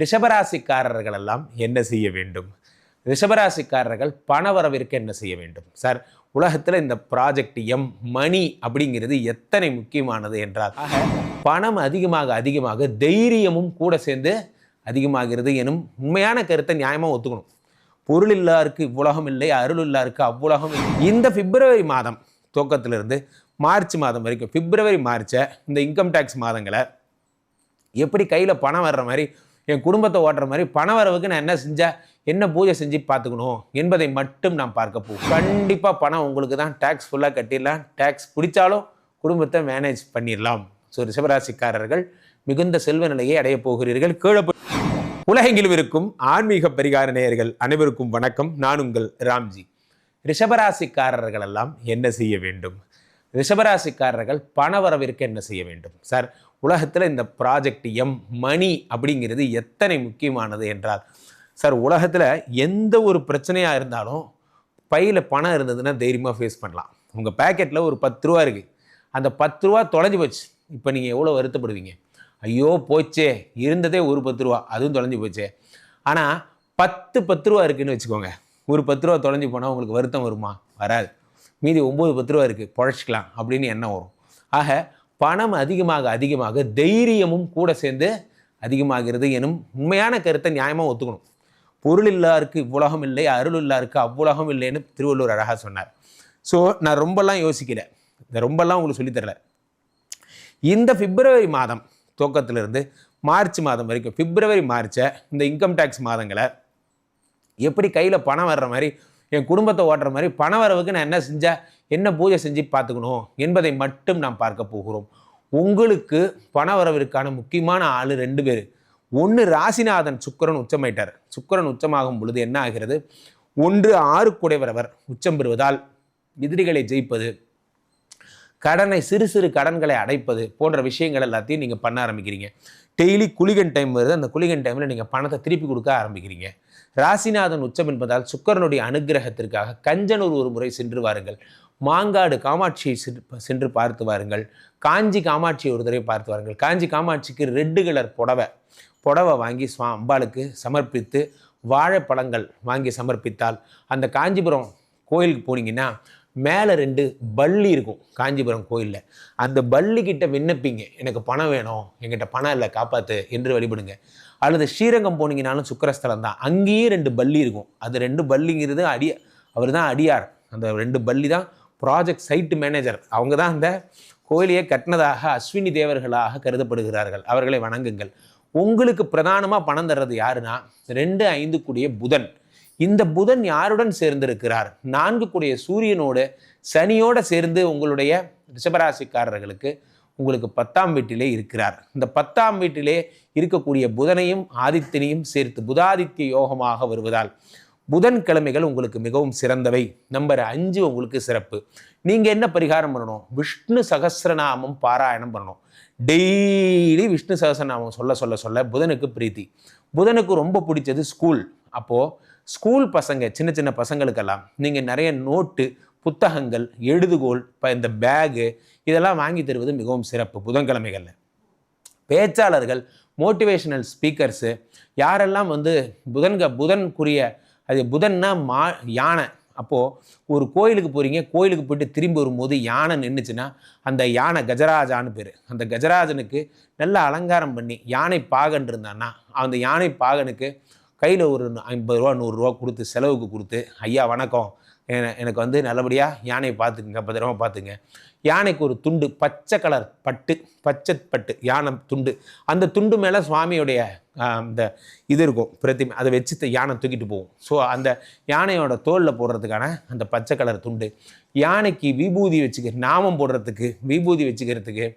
ரிஷபராசிக்காரர்கள் எல்லாம் என்ன செய்ய வேண்டும்? ரிஷபராசிக்காரர்கள் பணவரவிற்கு என்ன செய்ய வேண்டும்? சார் உலகத்தில் இந்த ப்ராஜெக்ட் எம் மணி அப்படிங்கிறது எத்தனை முக்கியமானது என்றால் பணம் அதிகமாக அதிகமாக தைரியமும் கூட சேர்ந்து அதிகமாகிறது எனும் உண்மையான கருத்தை நியாயமாக ஒத்துக்கணும். பொருள் இல்லாருக்கு இவ்வுலகம் இல்லை அருள் இல்லாருக்கு அவ்வுலகம் இல்லை. இந்த பிப்ரவரி மாதம் துவக்கத்திலிருந்து மார்ச் மாதம் வரைக்கும் பிப்ரவரி மார்ச்சை இந்த இன்கம் டேக்ஸ் மாதங்களை எப்படி கையில் பணம் வர்ற மாதிரி என் குடும்பத்தை ஓட்டுற மாதிரி பணவரவுக்கு வரவுக்கு நான் என்ன செஞ்சேன் என்ன பூஜை செஞ்சு பார்த்துக்கணும் என்பதை மட்டும் நான் பார்க்க போகும் கண்டிப்பாக பணம் உங்களுக்கு தான். டேக்ஸ் ஃபுல்லாக கட்டிடலாம். டேக்ஸ் பிடிச்சாலும் குடும்பத்தை மேனேஜ் பண்ணிடலாம். ஸோ ரிஷபராசிக்காரர்கள் மிகுந்த செல்வ நிலையை அடையப் போகிறீர்கள். கீழே உலகெங்கிலும் இருக்கும் ஆன்மீக பரிகார நேயர்கள் அனைவருக்கும் வணக்கம். நான் உங்கள் ராம்ஜி. ரிஷபராசிக்காரர்களெல்லாம் என்ன செய்ய வேண்டும்? ரிஷபராசிக்காரர்கள் பணவரவிற்கு என்ன செய்ய வேண்டும்? சார் உலகத்தில் இந்த ப்ராஜெக்ட் எம் மணி அப்படிங்கிறது எத்தனை முக்கியமானது என்றால் சார் உலகத்தில் எந்த ஒரு பிரச்சனையாக இருந்தாலும் பையில் பணம் இருந்ததுன்னா தைரியமாக ஃபேஸ் பண்ணலாம். உங்கள் பேக்கெட்டில் ஒரு பத்து ரூபா இருக்குது அந்த பத்து ரூபா தொலைஞ்சு போச்சு. இப்போ நீங்கள் எவ்வளோ வருத்தப்படுவீங்க? ஐயோ போச்சே. இருந்ததே ஒரு பத்து ரூபா. அதுவும் தொலைஞ்சி போச்சே. ஆனால் பத்து பத்து ரூபா இருக்குன்னு வச்சுக்கோங்க. ஒரு பத்து ரூபா தொலைஞ்சு போனால் உங்களுக்கு வருத்தம் வருமா? வராது. மீதி ஒம்பது பத்து ரூபா இருக்குது பொழைச்சிக்கலாம் அப்படின்னு எண்ணம் வரும். ஆக பணம் அதிகமாக அதிகமாக தைரியமும் கூட சேர்ந்து அதிகமாகிறது எனும் உண்மையான கருத்தை நியாயமாக ஒத்துக்கணும். பொருள் இல்லாருக்கு இவ்வுலகம் இல்லை அருள் இல்லாருக்கு அவ்வுலகம் இல்லைன்னு திருவள்ளுவர் அழகாக சொன்னார். ஸோ நான் ரொம்பலாம் யோசிக்கல. ரொம்பலாம் உங்களுக்கு சொல்லித் தரல. இந்த பிப்ரவரி மாதம் துவக்கத்திலிருந்து மார்ச் மாதம் வரைக்கும் பிப்ரவரி மார்ச்சை இந்த இன்கம் டேக்ஸ் மாதங்களை எப்படி கையில் பணம் வர்ற மாதிரி என் குடும்பத்தை ஓட்டுற மாதிரி பண வரவுக்கு நான் என்ன செஞ்சேன்? என்ன பூஜை செஞ்சு பார்த்துக்கணும் என்பதை மட்டும் நாம் பார்க்க போகிறோம். உங்களுக்கு பண வரவிற்கான முக்கியமான ஆள் ரெண்டு பேர். ஒன்று ராசிநாதன் சுக்கிரன் உச்சமாயிட்டார். சுக்கிரன் உச்சமாகும் பொழுது என்ன ஆகிறது? ஒன்று ஆறு குடைவரவர் உச்சம் பெறுவதால் எதிரிகளை ஜெயிப்பது கடனை சிறு சிறு கடன்களை அடைப்பது போன்ற விஷயங்கள் எல்லாத்தையும் நீங்கள் பண்ண ஆரம்பிக்கிறீங்க. டெய்லி குளிகன் டைம் வருது. அந்த குளிகன் டைமில் நீங்கள் பணத்தை திருப்பி கொடுக்க ஆரம்பிக்கிறீங்க. ராசிநாதன் உச்சம் என்பதால் சுக்கரனுடைய அனுகிரகத்திற்காக கஞ்சனூர் ஒரு முறை சென்று வாருங்கள். மாங்காடு காமாட்சியை சென்று- சென்று பார்த்து வாருங்கள். காஞ்சி காமாட்சியை ஒரு தடவை பார்த்து வாருங்கள். காஞ்சி காமாட்சிக்கு ரெட்டு கலர் புடவை புடவை வாங்கி சுவா அம்பாளுக்கு சமர்ப்பித்து வாழைப்பழங்கள் வாங்கி சமர்ப்பித்தால் அந்த காஞ்சிபுரம் கோயிலுக்கு போனீங்கன்னா மேலே ரெண்டு பள்ளி இருக்கும் காஞ்சிபுரம் கோயிலில். அந்த பள்ளிக்கிட்ட விண்ணப்பிங்க. எனக்கு பணம் வேணும். என்கிட்ட பணம் இல்லை காப்பாற்று என்று வழிபடுங்க. அல்லது ஸ்ரீரங்கம் போனீங்கனாலும் சுக்கரஸ்தலம் தான். அங்கேயும் ரெண்டு பள்ளி இருக்கும். அது ரெண்டு பள்ளிங்கிறது அடி அவர் தான் அடியார். அந்த ரெண்டு பள்ளி தான் ப்ராஜெக்ட் சைட்டு மேனேஜர் அவங்க தான் அந்த கோயிலையே கட்டினதாக அஸ்வினி தேவர்களாக கருதப்படுகிறார்கள். அவர்களை வணங்குங்கள். உங்களுக்கு பிரதானமாக பணம் தர்றது யாருன்னா ரெண்டு ஐந்து கூடிய புதன். இந்த புதன் யாருடன் சேர்ந்திருக்கிறார்? நான்கு கூடிய சூரியனோடு சனியோடு சேர்ந்து உங்களுடைய ரிஷபராசிக்காரர்களுக்கு உங்களுக்கு பத்தாம் வீட்டிலே இருக்கிறார். இந்த பத்தாம் வீட்டிலே இருக்கக்கூடிய புதனையும் ஆதித்தனையும் சேர்த்து புதாதித்ய யோகமாக வருவதால் புதன்கிழமைகள் உங்களுக்கு மிகவும் சிறந்தவை. நம்பர் அஞ்சு உங்களுக்கு சிறப்பு. நீங்கள் என்ன பரிகாரம் பண்ணணும்? விஷ்ணு சகசிரநாமம் பாராயணம் பண்ணணும். டெய்லி விஷ்ணு சகஸ்ரநாமம் சொல்ல சொல்ல சொல்ல புதனுக்கு பிரீத்தி. புதனுக்கு ரொம்ப பிடிச்சது ஸ்கூல் அப்போது ஸ்கூல் பசங்க சின்ன சின்ன பசங்களுக்கெல்லாம் நீங்கள் நிறைய நோட்டு புத்தகங்கள் எழுதுகோல் இப்போ இந்த பேகு இதெல்லாம் வாங்கி தருவது மிகவும் சிறப்பு புதன்கிழமைகளில். பேச்சாளர்கள் மோட்டிவேஷனல் ஸ்பீக்கர்ஸு யாரெல்லாம் வந்து புதன்க புதனுக்குரிய அது புதன்னா மா யானை. அப்போது ஒரு கோயிலுக்கு போகிறீங்க கோயிலுக்கு போயிட்டு திரும்பி வரும்போது யானை நின்றுச்சுன்னா அந்த யானை கஜராஜான்னு பேர். அந்த கஜராஜனுக்கு நல்ல அலங்காரம் பண்ணி யானை பாகன் இருந்தான்னா அந்த யானை பாகனுக்கு கையில் ஒரு ஐம்பது ரூபா நூறுரூவா கொடுத்து செலவுக்கு கொடுத்து ஐயா வணக்கம். எனக்கு வந்து நல்லபடியாக யானையை பார்த்துக்குங்க பத்திரமா பார்த்துங்க யானைக்கு ஒரு துண்டு பச்சை கலர் பட்டு பச்சை பட்டு யானை துண்டு. அந்த துண்டு மேலே சுவாமியுடைய அந்த இந்த இது இருக்கும் பிரதிமை. அதை வச்சு யானை தூக்கிட்டு போகும். ஸோ அந்த யானையோட தோலில் போடுறதுக்கான அந்த பச்சை கலர் துண்டு. யானைக்கு விபூதி வச்சுக்க நாமம் போடுறதுக்கு விபூதி வச்சுக்கிறதுக்கு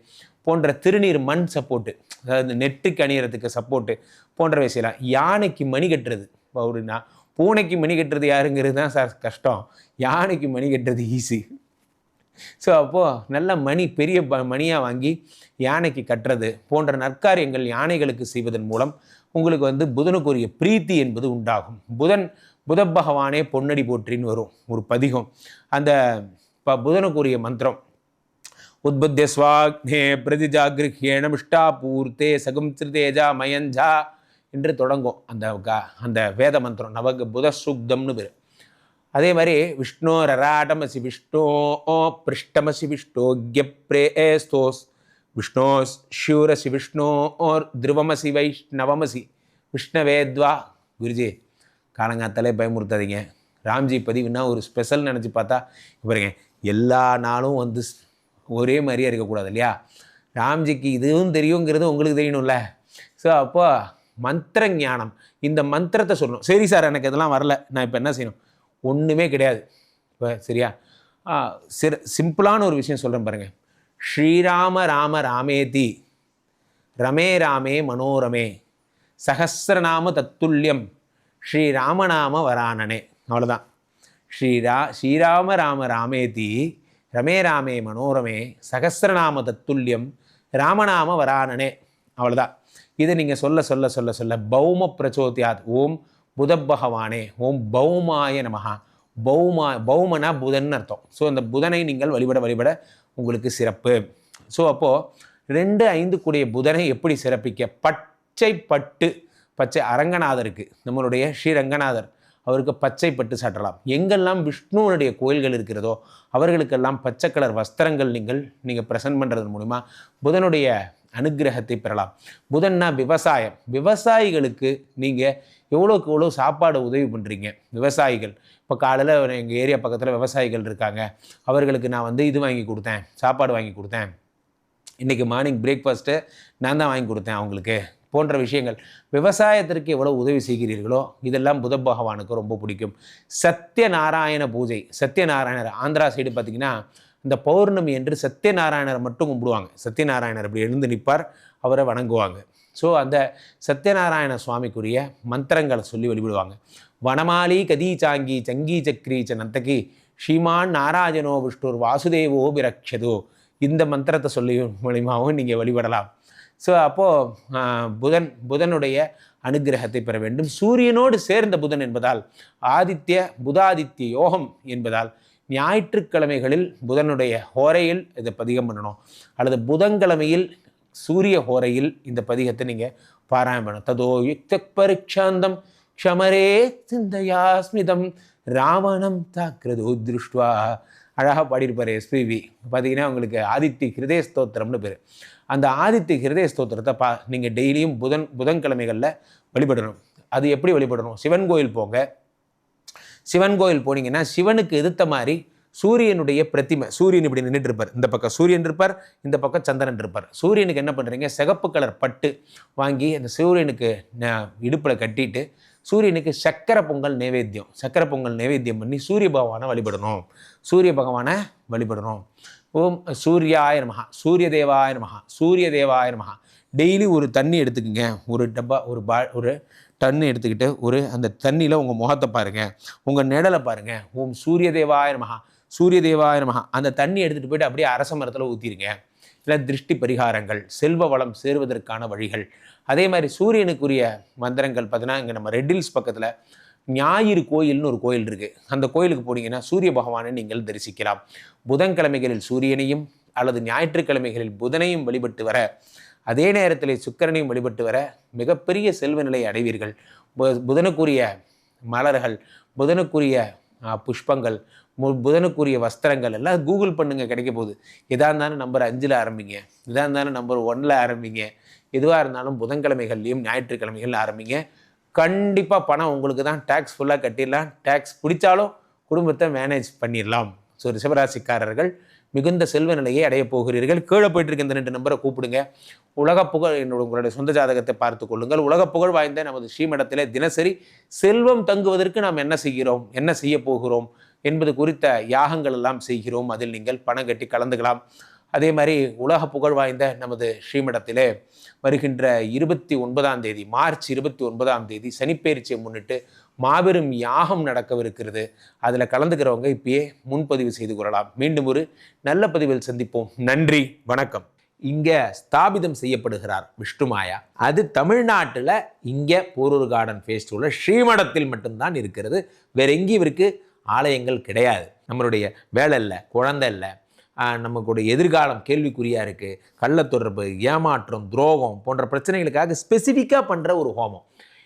போன்ற திருநீர் மண் சப்போர்ட்டு அதாவது நெட்டுக்கு அணியறதுக்கு சப்போர்ட்டு போன்றவை செய்யலாம். யானைக்கு மணி கட்டுறது ஒரு நான் பூனைக்கு மணி கட்டுறது யாருங்கிறது தான் சார் கஷ்டம். யானைக்கு மணி கட்டுறது ஈஸி ஸோ அப்போது நல்ல மணி பெரிய ப மணியாக வாங்கி யானைக்கு கட்டுறது போன்ற நற்காரியங்கள் யானைகளுக்கு செய்வதன் மூலம் உங்களுக்கு வந்து புதனுக்குரிய பிரீத்தி என்பது உண்டாகும். புதன் புத பகவானே பொன்னடி போற்றின்னு வரும் ஒரு பதிகம். அந்த ப புதனுக்குரிய மந்திரம். உத்புத்திய ஸ்வாக்னே பிரதிஜாகிருஹ்யேண பூர்த்தே சகும் திருதேஜா மயஞ்சா என்று தொடங்கும் அந்த க- அந்த வேத மந்திரம் நவக புத சூக்தம்னு பேர். அதே மாதிரி விஷ்ணு ரராடமசி விஷ்ணு ஓ பிருஷ்டமசி விஷ்ணு கெப்ரே ஸ்தோஸ். விஷ்ணோஸ் ஷூரசி விஷ்ணு ஓர் திருவமசி வைஷ்ணவமசி. விஷ்ணவேத்வா குருஜி காலங்காத்தாலே பயமுறுத்தாதீங்க. ராம்ஜி பதிவுனா ஒரு ஸ்பெஷல் நினச்சி பார்த்தா பாருங்க எல்லா நாளும் வந்து ஸ்- ஒரே மாதிரியே இருக்கக்கூடாது இல்லையா? ராம்ஜிக்கு இதுவும் தெரியுங்கிறது உங்களுக்கு தெரியணும்ல. ஸோ அப்போ மந்திர ஞானம் இந்த மந்திரத்தை சொல்லணும். சரி சார் எனக்கு இதெல்லாம் வரல. நான் இப்போ என்ன செய்யணும்? ஒன்றுமே கிடையாது. இப்போ சரியா? சிற சிம்பிளான ஒரு விஷயம் சொல்கிறேன் பாருங்கள் ஸ்ரீராம ராம ராமேதி. ரமே ராமே மனோரமே. சகசிரநாம தத்துல்யம். ஸ்ரீராமநாம வரானனே. அவ்வளோதான் ஸ்ரீரா ஸ்ரீராம ராம ராமேதி. ரமே ராமே மனோரமே. சகசிரநாம தத்துல்யம். ராமநாம வரானனே. அவ்வளோதான் இதை நீங்கள் சொல்ல சொல்ல சொல்ல சொல்ல பௌம பிரச்சோதியாத் ஓம் புத பகவானே ஓம் பௌமாய நமகா பௌமா பௌமனா புதன் அர்த்தம். ஸோ அந்த புதனை நீங்கள் வழிபட வழிபட உங்களுக்கு சிறப்பு. ஸோ அப்போது ரெண்டு ஐந்து கூடிய புதனை எப்படி சிறப்பிக்க? பச்சை பட்டு பச்சை அரங்கநாதருக்கு நம்மளுடைய ஸ்ரீரங்கநாதர் அவருக்கு பச்சை பட்டு சாட்டலாம் எங்கெல்லாம் விஷ்ணுவனுடைய கோயில்கள் இருக்கிறதோ அவர்களுக்கெல்லாம் பச்சை கலர் வஸ்திரங்கள் நீங்கள் நீங்கள் ப்ரெசென்ட் பண்ணுறது மூலிமா புதனுடைய அனுக்கிரகத்தை பெறலாம். புதன்னா விவசாயம். விவசாயிகளுக்கு நீங்கள் எவ்வளோக்கு எவ்வளோ சாப்பாடு உதவி பண்ணுறீங்க விவசாயிகள். இப்போ காலையில் எங்கள் ஏரியா பக்கத்தில் விவசாயிகள் இருக்காங்க. அவர்களுக்கு நான் வந்து இது வாங்கி கொடுத்தேன் சாப்பாடு வாங்கி கொடுத்தேன். இன்றைக்கி மார்னிங் பிரேக்ஃபாஸ்ட்டு நான் தான் வாங்கி கொடுத்தேன் அவங்களுக்கு. போன்ற விஷயங்கள். விவசாயத்திற்கு எவ்வளோ உதவி செய்கிறீர்களோ இதெல்லாம் புத பகவானுக்கு ரொம்ப பிடிக்கும். சத்யநாராயண பூஜை. சத்யநாராயணர் ஆந்திரா சைடு பார்த்திங்கன்னா இந்த பௌர்ணமி என்று சத்யநாராயணரை மட்டும் கும்பிடுவாங்க. சத்யநாராயணர் அப்படி எழுந்து நிற்பார் அவரை வணங்குவாங்க. ஸோ அந்த சத்யநாராயண சுவாமிக்குரிய மந்திரங்களை சொல்லி வழிபடுவாங்க. வனமாலி கதீச்சாங்கி சங்கி சக்ரி ச நந்தகி ஸ்ரீமான் நாராஜனோ விஷ்ணுர் வாசுதேவோ விரக்ஷதோ. இந்த மந்திரத்தை சொல்லி மூலியமாகவும் நீங்கள் வழிபடலாம். ஸோ அப்போது புதன் புதனுடைய அனுக்கிரகத்தை பெற வேண்டும். சூரியனோடு சேர்ந்த புதன் என்பதால் ஆதித்ய புதாதித்ய யோகம் என்பதால் ஞாயிற்றுக்கிழமைகளில் புதனுடைய ஹோரையில் இதை பதிகம் பண்ணணும். அல்லது புதன்கிழமையில் சூரிய ஹோரையில் இந்த பதிகத்தை நீங்கள் பாராயணம் பண்ணணும். ததோ யுக்த பரிக்ஷாந்தம் க்ஷமரே சிந்தயாஸ்மிதம் ராவணம் தாக்குறது திருஷ்டுவா. அழகாக பாடியிருப்பார் எஸ்பிவி பார்த்தீங்கன்னா உங்களுக்கு ஆதித்ய ஹிருதய ஸ்தோத்திரம்னு பேர். அந்த ஆதித்ய ஹிருதய ஸ்தோத்திரத்தை பா நீங்கள் டெய்லியும் புதன் புதன்கிழமைகளில் வழிபடணும். அது எப்படி வழிபடணும்? சிவன் கோயில் போங்க. சிவன் கோயில் போனீங்கன்னா சிவனுக்கு எதிர்த்த மாதிரி சூரியனுடைய பிரதிமை சூரியன் இப்படி நின்றுட்டு இருப்பார் இந்த பக்கம் சூரியன் இருப்பார் இந்த பக்கம் சந்திரன் இருப்பார். சூரியனுக்கு என்ன பண்ணுறீங்க சிகப்பு கலர் பட்டு வாங்கி அந்த சூரியனுக்கு இடுப்பில் கட்டிட்டு சூரியனுக்கு சக்கரை பொங்கல் நைவேத்தியம் சக்கரை பொங்கல் நைவேத்தியம் பண்ணி சூரிய பகவானை வழிபடணும். சூரிய பகவானை வழிபடணும். ஓம் சூர்யாய மகா சூரிய தேவாய மகா சூரிய தேவாய நமஹா. டெய்லி ஒரு தண்ணி எடுத்துக்கோங்க. ஒரு டப்பா ஒரு பா ஒரு டன்னு எடுத்துக்கிட்டு ஒரு அந்த தண்ணியில் உங்கள் முகத்தை பாருங்கள் உங்கள் நிழலை பாருங்கள் ஓம் சூரிய தேவாய நமஹா. சூரிய தேவாய நமஹா. அந்த தண்ணி எடுத்துகிட்டு போயிட்டு அப்படியே அரச மரத்தில் ஊற்றிருங்க இல்லை திருஷ்டி பரிகாரங்கள் செல்வ வளம் சேருவதற்கான வழிகள். அதே மாதிரி சூரியனுக்குரிய மந்திரங்கள் பார்த்தீங்கன்னா இங்கே நம்ம ரெட்டில்ஸ் பக்கத்தில் ஞாயிறு கோயில்னு ஒரு கோயில் இருக்குது அந்த கோயிலுக்கு போனீங்கன்னா சூரிய பகவானை நீங்கள் தரிசிக்கலாம். புதன்கிழமைகளில் சூரியனையும் அல்லது ஞாயிற்றுக்கிழமைகளில் புதனையும் வழிபட்டு வர அதே நேரத்தில் சுக்கரனையும் வழிபட்டு வர மிகப்பெரிய செல்வ நிலையை அடைவீர்கள். பு- புதனுக்குரிய மலர்கள் புதனுக்குரிய புஷ்பங்கள் மு- புதனுக்குரிய வஸ்திரங்கள் எல்லாம் கூகுள் பண்ணுங்கள் கிடைக்க போகுது. எதாக இருந்தாலும் நம்பர் அஞ்சில் ஆரம்பிங்க. எதாக இருந்தாலும் நம்பர் ஒன்றில் ஆரம்பிங்க. எதுவாக இருந்தாலும் புதன்கிழமைகள்லையும் ஞாயிற்றுக்கிழமைகள் ஆரம்பிங்க. கண்டிப்பாக பணம் உங்களுக்கு தான். டேக்ஸ் ஃபுல்லாக கட்டிடலாம். டேக்ஸ் பிடிச்சாலும் குடும்பத்தை மேனேஜ் பண்ணிடலாம். ஸோ ரிஷபராசிக்காரர்கள் மிகுந்த செல்வ நிலையை அடையப் போகிறீர்கள். கீழே போயிட்டு இருக்க இந்த ரெண்டு நம்பரை கூப்பிடுங்க. உலக புகழ் என்னோட உங்களுடைய சொந்த ஜாதகத்தை பார்த்து கொள்ளுங்கள். உலக புகழ் வாய்ந்த நமது ஸ்ரீமடத்திலே தினசரி செல்வம் தங்குவதற்கு நாம் என்ன செய்கிறோம்? என்ன செய்ய போகிறோம்? என்பது குறித்த யாகங்கள் எல்லாம் செய்கிறோம். அதில் நீங்கள் பணம் கட்டி கலந்துக்கலாம். அதே மாதிரி உலக புகழ் வாய்ந்த நமது ஸ்ரீமடத்திலே வருகின்ற இருபத்தி ஒன்பதாம் தேதி மார்ச் இருபத்தி ஒன்பதாம் தேதி சனிப்பெயர்ச்சியை முன்னிட்டு மாபெரும் யாகம் நடக்கவிருக்கிறது. அதில் கலந்துக்கிறவங்க இப்பயே முன்பதிவு செய்து கொள்ளலாம். மீண்டும் ஒரு நல்ல பதிவில் சந்திப்போம். நன்றி வணக்கம். இங்கே ஸ்தாபிதம் செய்யப்படுகிறார் விஷ்ணுமாயா அது தமிழ்நாட்டில் இங்கே போரூர் கார்டன் ஃபேஸ்டிவலில் ஸ்ரீமடத்தில் மட்டும்தான் இருக்கிறது. வேற எங்கேயும் இவருக்கு ஆலயங்கள் கிடையாது. நம்மளுடைய வேலை இல்லை குழந்தை இல்லை. நமக்குடைய எதிர்காலம் கேள்விக்குறியாக இருக்குது கள்ளத்தொடர்பு ஏமாற்றம் துரோகம் போன்ற பிரச்சனைகளுக்காக ஸ்பெசிஃபிக்காக பண்ணுற ஒரு ஹோமம்.